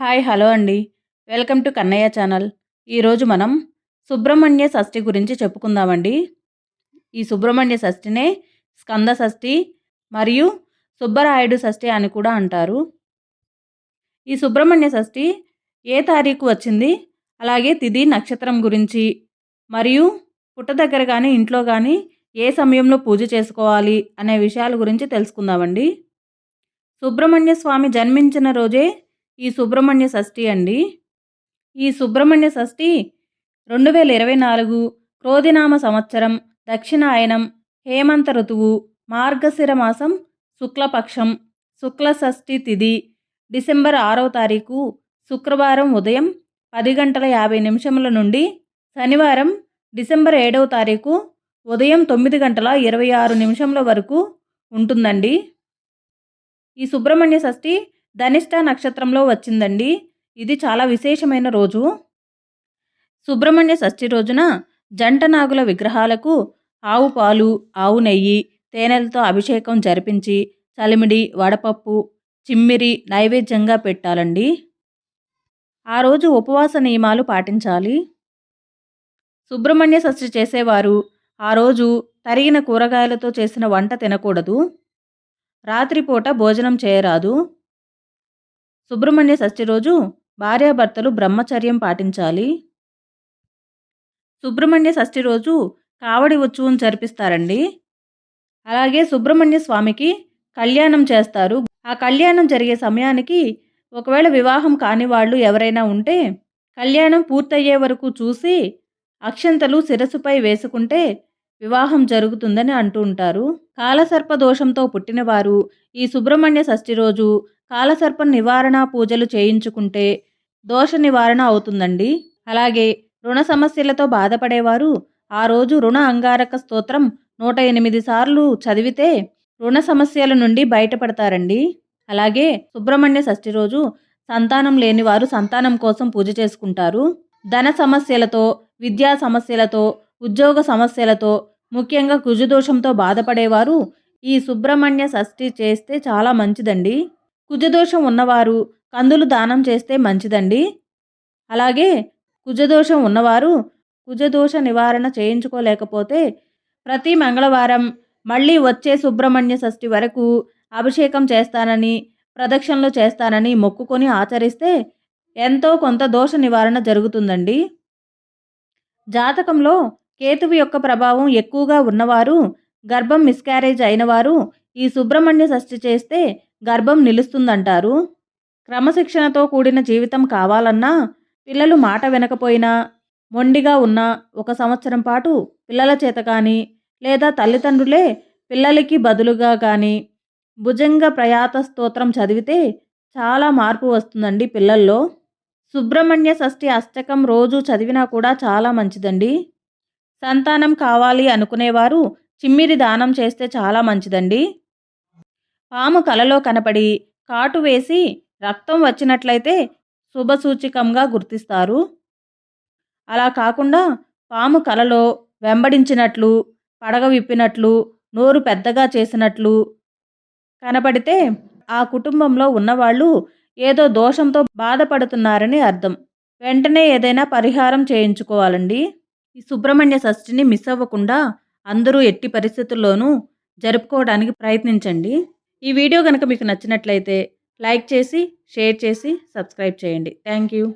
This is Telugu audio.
హాయ్ హలో అండి. Welcome to Kannaiah channel. ఈరోజు మనం సుబ్రహ్మణ్య షష్ఠి గురించి చెప్పుకుందామండి. ఈ సుబ్రహ్మణ్య షష్ఠినే స్కంద షష్ఠి మరియు సుబ్బరాయుడు షష్ఠి అని కూడా అంటారు. ఈ సుబ్రహ్మణ్య షష్ఠి ఏ తారీఖు వచ్చింది? అలాగే తిది నక్షత్రం గురించి మరియు పుట్ట దగ్గర కానీ ఇంట్లో కానీ ఏ సమయంలో పూజ చేసుకోవాలి అనే విషయాల గురించి తెలుసుకుందామండి. సుబ్రహ్మణ్య స్వామి జన్మించిన రోజే ఈ సుబ్రహ్మణ్య షష్ఠి అండి. ఈ సుబ్రహ్మణ్య షష్ఠి రెండు వేల ఇరవై నాలుగు క్రోధినామ సంవత్సరం దక్షిణాయనం హేమంత ఋతువు మార్గశిర మాసం శుక్లపక్షం శుక్ల షష్ఠి తిథి డిసెంబర్ ఆరవ తారీఖు శుక్రవారం ఉదయం పది గంటల యాభై నిమిషముల నుండి శనివారం డిసెంబర్ ఏడవ తారీఖు ఉదయం తొమ్మిది గంటల ఇరవై ఆరు నిమిషముల వరకు ఉంటుందండి. ఈ సుబ్రహ్మణ్య షష్ఠి ధనిష్ట నక్షత్రంలో వచ్చిందండి. ఇది చాలా విశేషమైన రోజు. సుబ్రహ్మణ్య షష్ఠి రోజున జంట నాగుల విగ్రహాలకు ఆవు పాలు ఆవు నెయ్యి తేనెలతో అభిషేకం జరిపించి చలిమిడి వడపప్పు చిమ్మిరి నైవేద్యంగా పెట్టాలండి. ఆ రోజు ఉపవాస నియమాలు పాటించాలి. సుబ్రహ్మణ్య షష్ఠి చేసేవారు ఆ రోజు తరిగిన కూరగాయలతో చేసిన వంట తినకూడదు. రాత్రిపూట భోజనం చేయరాదు. సుబ్రహ్మణ్య షష్ఠి రోజు భార్యాభర్తలు బ్రహ్మచర్యం పాటించాలి. సుబ్రహ్మణ్య షష్ఠి రోజు కావడి ఉత్సవం జరిపిస్తారండి. అలాగే సుబ్రహ్మణ్య స్వామికి కళ్యాణం చేస్తారు. ఆ కళ్యాణం జరిగే సమయానికి ఒకవేళ వివాహం కాని వాళ్ళు ఎవరైనా ఉంటే కళ్యాణం పూర్తయ్యే వరకు చూసి అక్షంతలు శిరస్సుపై వేసుకుంటే వివాహం జరుగుతుందని అంటూ ఉంటారు. కాలసర్ప దోషంతో పుట్టినవారు ఈ సుబ్రహ్మణ్య షష్ఠి రోజు కాలసర్ప నివారణ పూజలు చేయించుకుంటే దోష నివారణ అవుతుందండి. అలాగే రుణ సమస్యలతో బాధపడేవారు ఆ రోజు రుణ అంగారక స్తోత్రం నూట ఎనిమిది సార్లు చదివితే రుణ సమస్యల నుండి బయటపడతారండి. అలాగే సుబ్రహ్మణ్య షష్ఠి రోజు సంతానం లేని వారు సంతానం కోసం పూజ చేసుకుంటారు. ధన సమస్యలతో విద్యా సమస్యలతో ఉద్యోగ సమస్యలతో ముఖ్యంగా కుజుదోషంతో బాధపడేవారు ఈ సుబ్రహ్మణ్య షష్ఠి చేస్తే చాలా మంచిదండి. కుజదోషం ఉన్నవారు కందులు దానం చేస్తే మంచిదండి. అలాగే కుజదోషం ఉన్నవారు కుజదోష నివారణ చేయించుకోలేకపోతే ప్రతి మంగళవారం మళ్ళీ వచ్చే సుబ్రహ్మణ్య షష్ఠి వరకు అభిషేకం చేస్తానని ప్రదక్షిణలు చేస్తానని మొక్కుకొని ఆచరిస్తే ఎంతో కొంత దోష నివారణ జరుగుతుందండి. జాతకంలో కేతువు యొక్క ప్రభావం ఎక్కువగా ఉన్నవారు గర్భం మిస్క్యారేజ్ అయినవారు ఈ సుబ్రహ్మణ్య షష్ఠి చేస్తే గర్భం నిలుస్తుందంటారు. క్రమశిక్షణతో కూడిన జీవితం కావాలన్నా పిల్లలు మాట వినకపోయినా మొండిగా ఉన్న ఒక సంవత్సరం పాటు పిల్లల చేత కానీ లేదా తల్లిదండ్రులే పిల్లలకి బదులుగా కానీ భుజంగ ప్రయాత స్తోత్రం చదివితే చాలా మార్పు వస్తుందండి పిల్లల్లో. సుబ్రహ్మణ్య షష్ఠి అష్టకం రోజు చదివినా కూడా చాలా మంచిదండి. సంతానం కావాలి అనుకునేవారు చిమ్మిరి దానం చేస్తే చాలా మంచిదండి. పాము కలలో కనపడి కాటు వేసి రక్తం వచ్చినట్లయితే శుభసూచికంగా గుర్తిస్తారు. అలా కాకుండా పాము కలలో వెంబడించినట్లు పడగ విప్పినట్లు నోరు పెద్దగా చేసినట్లు కనపడితే ఆ కుటుంబంలో ఉన్నవాళ్ళు ఏదో దోషంతో బాధపడుతున్నారని అర్థం. వెంటనే ఏదైనా పరిహారం చేయించుకోవాలండి. ఈ సుబ్రహ్మణ్య షష్ఠిని మిస్ అవ్వకుండా అందరూ ఎట్టి పరిస్థితుల్లోనూ జరుపుకోవడానికి ప్రయత్నించండి. ఈ వీడియో కనుక మీకు నచ్చినట్లయితే లైక్ చేసి షేర్ చేసి సబ్స్క్రైబ్ చేయండి. Thank you.